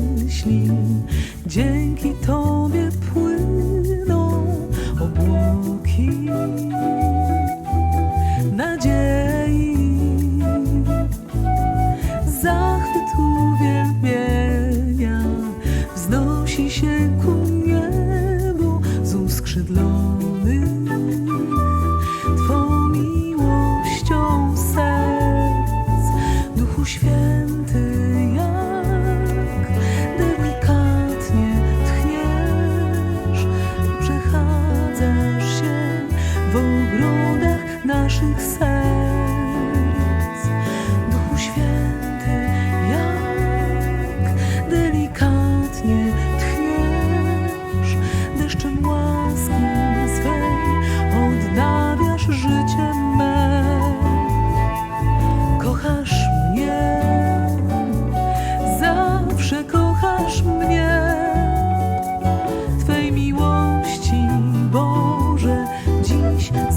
myśli dzięki Tobie płyną obłoki.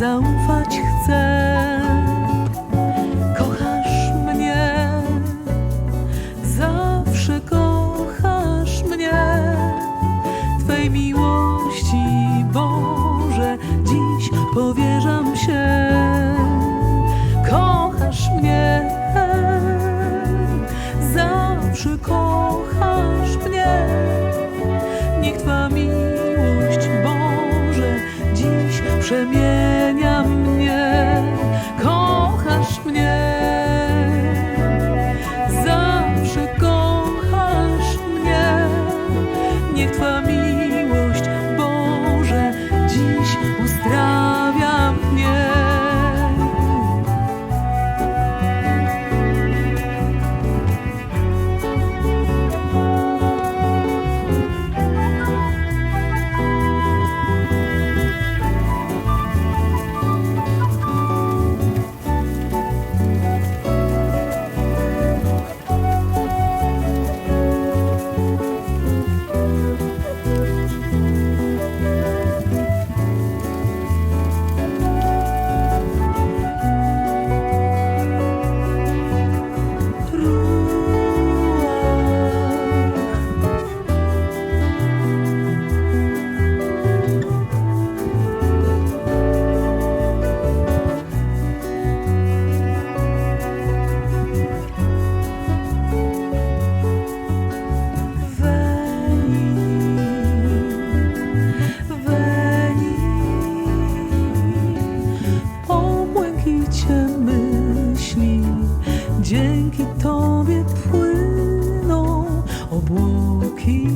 zaufać chcę. Kochasz mnie, zawsze kochasz mnie. Twej miłości, Boże, dziś powierzam się. Kochasz mnie, zawsze kochasz mnie. Niech Twa miłość, Boże, dziś przemieni kochasz mnie, zawsze kochasz mnie, niech twoja keep